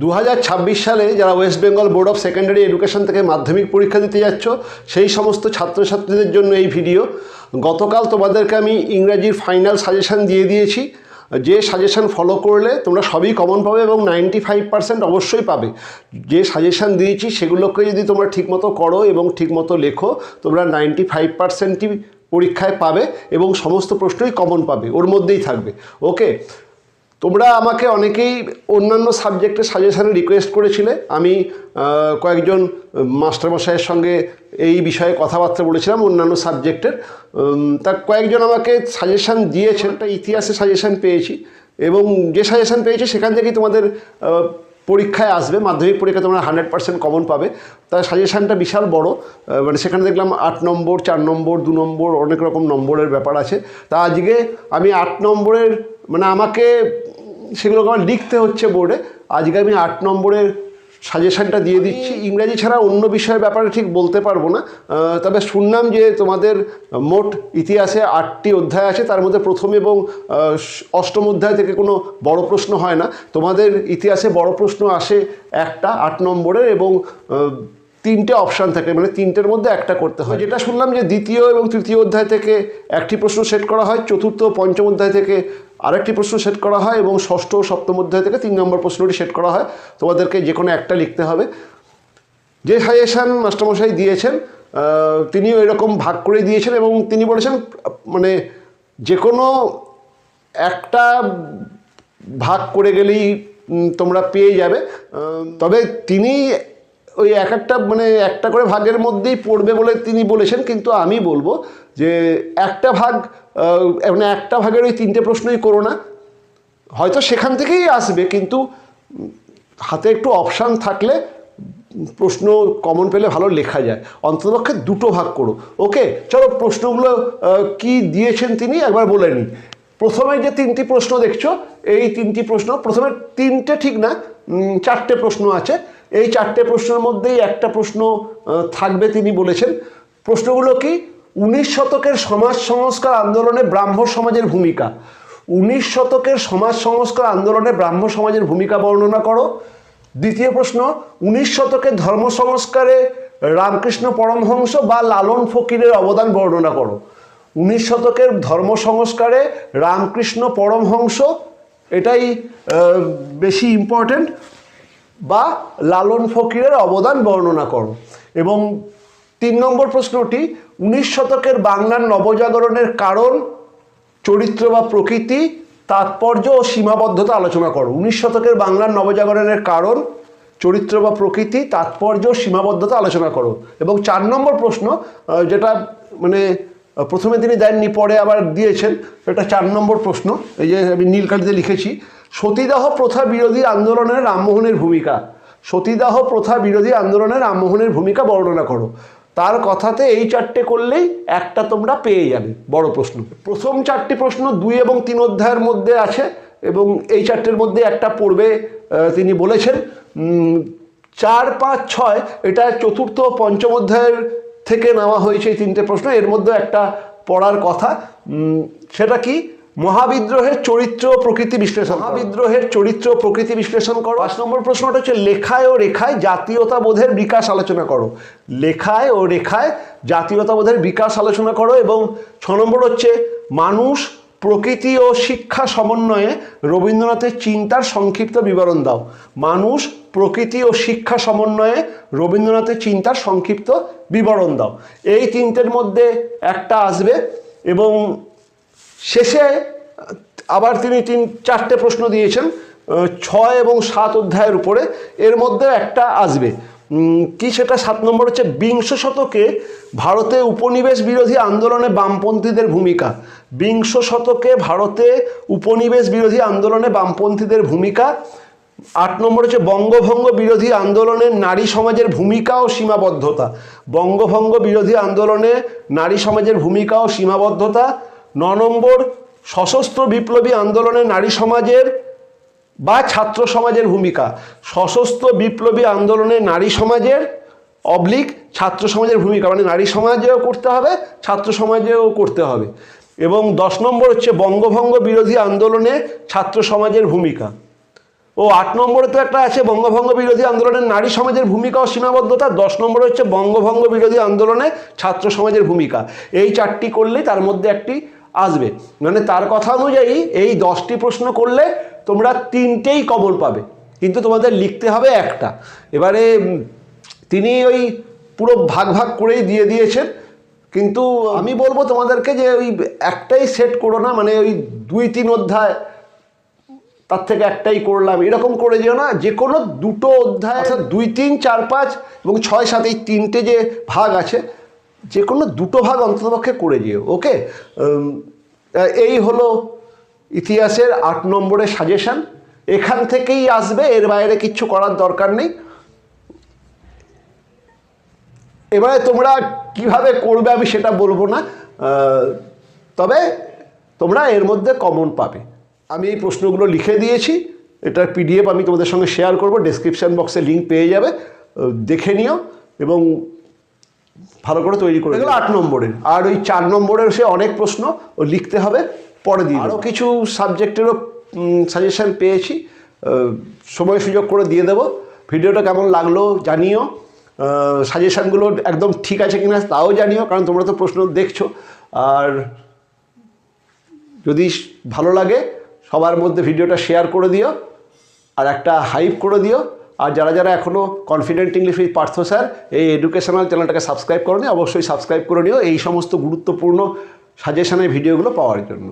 দু হাজার ছাব্বিশ সালে যারা West Bengal board of secondary education থেকে মাধ্যমিক পরীক্ষা দিতে যাচ্ছ, সেই সমস্ত ছাত্রছাত্রীদের জন্য এই ভিডিও। গতকাল তোমাদেরকে আমি ইংরাজির ফাইনাল সাজেশান দিয়ে দিয়েছি। যে সাজেশান ফলো করলে তোমরা সবই কমন পাবে এবং নাইনটি ফাইভ পার্সেন্ট অবশ্যই পাবে। যে সাজেশান দিয়েছি, সেগুলোকে যদি তোমরা ঠিকমতো করো এবং ঠিকমতো লেখো, তোমরা নাইনটি ফাইভ পার্সেন্টই পরীক্ষায় পাবে এবং সমস্ত প্রশ্নই কমন পাবে, ওর মধ্যেই থাকবে। ওকে তোমরা আমাকে অনেকেই অন্যান্য সাবজেক্টের সাজেশানে রিকোয়েস্ট করেছিলে। আমি কয়েকজন মাস্টারমশাইয়ের সঙ্গে এই বিষয়ে কথাবার্তা বলেছিলাম অন্যান্য সাবজেক্টের। উম, তা কয়েকজন আমাকে সাজেশান দিয়েছেন একটা ইতিহাসে সাজেশান পেয়েছি এবং যে সাজেশান পেয়েছি সেখান থেকেই তোমাদের পরীক্ষায় আসবে। মাধ্যমিক পরীক্ষা তোমরা হান্ড্রেড পার্সেন্ট কমন পাবে। তার সাজেশানটা বিশাল বড়। মানে সেখানে দেখলাম আট নম্বর চার নম্বর দু নম্বর অনেক রকম নম্বরের ব্যাপার আছে। তা আজকে আমি আট নম্বরের মানে আমাকে সেগুলোকে আমার লিখতে হচ্ছে বোর্ডে। আজকে আমি আট নম্বরের সাজেশানটা দিয়ে দিচ্ছি। ইংরাজি ছাড়া অন্য বিষয়ের ব্যাপারে ঠিক বলতে পারব না। তবে শুনলাম যে তোমাদের মোট ইতিহাসে আটটি অধ্যায় আছে। তার মধ্যে প্রথম এবং অষ্টম অধ্যায় থেকে কোনো বড় প্রশ্ন হয় না। তোমাদের ইতিহাসে বড় প্রশ্ন আসে একটা, আট নম্বরের এবং তিনটে অপশান থাকে মানে তিনটের মধ্যে একটা করতে হয়। যেটা শুনলাম যে দ্বিতীয় এবং তৃতীয় অধ্যায় থেকে একটি প্রশ্ন সেট করা হয়, চতুর্থ পঞ্চম অধ্যায় থেকে আরেকটি প্রশ্ন সেট করা হয় এবং ষষ্ঠ সপ্তম অধ্যায় থেকে তিন নম্বর প্রশ্নটি সেট করা হয়। তোমাদেরকে যে কোনো একটা লিখতে হবে। যে সাজেশান মাস্টারমশাই দিয়েছেন তিনিও এরকম ভাগ করে দিয়েছেন এবং তিনি বলেছেন মানে যে কোনো একটা ভাগ করে গেলেই তোমরা পেয়ে যাবে। তবে তিনি ওই এক একটা মানে একটা করে ভাগের মধ্যেই পড়বে বলে তিনি বলেছেন, কিন্তু আমি বলব যে একটা ভাগ মানে একটা ভাগের ওই তিনটে প্রশ্নই করো না। হয়তো সেখান থেকেই আসবে, কিন্তু হাতে একটু অপশান থাকলে প্রশ্ন কমন পেলে ভালো লেখা যায়। অন্ততপক্ষে দুটো ভাগ করো। ওকে, চলো প্রশ্নগুলো কি দিয়েছেন তিনি একবার বলে নিন প্রথমে যে তিনটি প্রশ্ন দেখছ, এই তিনটি প্রশ্ন, প্রথমে তিনটে ঠিক না চারটে প্রশ্ন আছে। এই চারটে প্রশ্নের মধ্যেই একটা প্রশ্ন থাকবে তিনি বলেছেন। প্রশ্নগুলো কি? উনিশ শতকের সমাজ সংস্কার আন্দোলনে ব্রাহ্ম সমাজের ভূমিকা। উনিশ শতকের সমাজ সংস্কার আন্দোলনে ব্রাহ্ম সমাজের ভূমিকা বর্ণনা করো। দ্বিতীয় প্রশ্ন, উনিশ শতকের ধর্ম সংস্কারে রামকৃষ্ণ পরমহংস বা লালন ফকিরের অবদান বর্ণনা করো। উনিশ শতকের ধর্ম সংস্কারে রামকৃষ্ণ পরমহংস, এটাই বেশি ইম্পর্ট্যান্ট বা লালন ফকিরের অবদান বর্ণনা করো। এবং তিন নম্বর প্রশ্নটি, উনিশ শতকের বাংলার নবজাগরণের কারণ, চরিত্র বা প্রকৃতি, তাৎপর্য ও সীমাবদ্ধতা আলোচনা করো। উনিশ শতকের বাংলার নবজাগরণের কারণ, চরিত্র বা প্রকৃতি, তাৎপর্য সীমাবদ্ধতা আলোচনা করো। এবং চার নম্বর প্রশ্ন যেটা মানে প্রথমে তিনি দেননি, পরে আবার দিয়েছেন এটা চার নম্বর প্রশ্ন। এই যে আমি নীলকাঠিতে লিখেছি সতীদাহ প্রথা বিরোধী আন্দোলনে রামমোহনের ভূমিকা। সতীদাহ প্রথা বিরোধী আন্দোলনে রামমোহনের ভূমিকা বর্ণনা করো। তার কথাতে এই চারটে করলেই একটা তোমরা পেয়ে যাবে, বড় প্রশ্ন। প্রথম চারটি প্রশ্ন দুই এবং তিন অধ্যায়ের মধ্যে আছে এবং এই চারটের মধ্যে একটা পড়বে তিনি বলেছেন চার, পাঁচ, ছয়, এটা চতুর্থ পঞ্চম অধ্যায়ের থেকে নেওয়া হয়েছে এই তিনটে প্রশ্ন। এর মধ্যে একটা পড়ার কথা সেটা কি? মহাবিদ্রোহের চরিত্র ও প্রকৃতি বিশ্লেষণ মহাবিদ্রোহের চরিত্র প্রকৃতি বিশ্লেষণ করো। পাঁচ নম্বর প্রশ্নটা হচ্ছে লেখায় ও রেখায় জাতীয়তাবোধের বিকাশ আলোচনা করো। লেখায় ও রেখায় জাতীয়তা বোধের বিকাশ আলোচনা করো এবং ছ নম্বর হচ্ছে মানুষ প্রকৃতি ও শিক্ষা সমন্বয়ে রবীন্দ্রনাথের চিন্তার সংক্ষিপ্ত বিবরণ দাও। মানুষ প্রকৃতি ও শিক্ষা সমন্বয়ে রবীন্দ্রনাথের চিন্তার সংক্ষিপ্ত বিবরণ দাও। এই তিনটের মধ্যে একটা আসবে এবং শেষে আবার তিনি তিন, চারটে প্রশ্ন দিয়েছেন ছয় এবং সাত অধ্যায়ের উপরে। এর মধ্যে একটা আসবে। কি সেটা? সাত নম্বর হচ্ছে, বিংশ শতকে ভারতে উপনিবেশ বিরোধী আন্দোলনে বামপন্থীদের ভূমিকা। বিংশ শতকে ভারতে উপনিবেশ বিরোধী আন্দোলনে বামপন্থীদের ভূমিকা। আট নম্বর হচ্ছে, বঙ্গভঙ্গ বিরোধী আন্দোলনে নারী সমাজের ভূমিকা ও সীমাবদ্ধতা। বঙ্গভঙ্গ বিরোধী আন্দোলনে নারী সমাজের ভূমিকা ও সীমাবদ্ধতা। ন নম্বর সশস্ত্র বিপ্লবী আন্দোলনে নারী সমাজের বা ছাত্র সমাজের ভূমিকা। সশস্ত্র বিপ্লবী আন্দোলনে নারী সমাজের অবলিক ছাত্র সমাজের ভূমিকা মানে নারী সমাজেও করতে হবে, ছাত্র সমাজেও করতে হবে। এবং দশ নম্বর হচ্ছে বঙ্গভঙ্গ বিরোধী আন্দোলনে ছাত্র সমাজের ভূমিকা। ও আট নম্বরে তো একটা আছে, বঙ্গভঙ্গ বিরোধী আন্দোলনের নারী সমাজের ভূমিকা ও সীমাবদ্ধতা। দশ নম্বরে হচ্ছে বঙ্গভঙ্গ বিরোধী আন্দোলনে ছাত্র সমাজের ভূমিকা। এই চারটি করলেই তার মধ্যে একটি আসবে। মানে তার কথা অনুযায়ী এই দশটি প্রশ্ন করলে তোমরা তিনটেই কবর পাবে। কিন্তু তোমাদের লিখতে হবে একটা। এবারে তিনি ওই পুরো ভাগ ভাগ করেই দিয়ে দিয়েছেন। কিন্তু আমি বলব তোমাদেরকে যে ওই একটাই সেট করো না মানে ওই দুই তিন অধ্যায়, তার থেকে একটাই করলাম। এরকম করে যেও না যে কোনো দুটো অধ্যায়, অর্থাৎ দুই তিন চার পাঁচ এবং ছয় সাত, এই তিনটে যে ভাগ আছে যে কোনো দুটো ভাগ অন্ততপক্ষে করে যেও ওকে এই হলো ইতিহাসের আট নম্বরের সাজেশান এখান থেকেই আসবে, এর বাইরে কিচ্ছু করার দরকার নেই। এবারে তোমরা কীভাবে করবে আমি সেটা বলব না। তবে তোমরা এর মধ্যে কমন পাবে। আমি এই প্রশ্নগুলো লিখে দিয়েছি, এটার পিডিএফ আমি তোমাদের সঙ্গে শেয়ার করব ডেসক্রিপশন বক্সে লিঙ্ক পেয়ে যাবে। দেখে নিও এবং ভালো করে তৈরি করে এগুলো আট নম্বরের। আর ওই চার নম্বরের সে অনেক প্রশ্ন ও লিখতে হবে পরে দিয়ে আরও কিছু সাবজেক্টেরও সাজেশান পেয়েছি সময় সুযোগ করে দিয়ে দেবো। ভিডিওটা কেমন লাগল জানিও। সাজেশানগুলো একদম ঠিক আছে কিনা তাও জানিও কারণ তোমরা তো প্রশ্ন দেখছ। আর যদি ভালো লাগে সবার মধ্যে ভিডিওটা শেয়ার করে দিও আর একটা হাইপ করে দিও। আর যারা যারা এখনও confident English with Partha sir, এই এডুকেশনাল চ্যানেলটাকে সাবস্ক্রাইব করো অবশ্যই সাবস্ক্রাইব করে নিও। এই সমস্ত গুরুত্বপূর্ণ সাজেশনের ভিডিওগুলো পাওয়ার জন্য।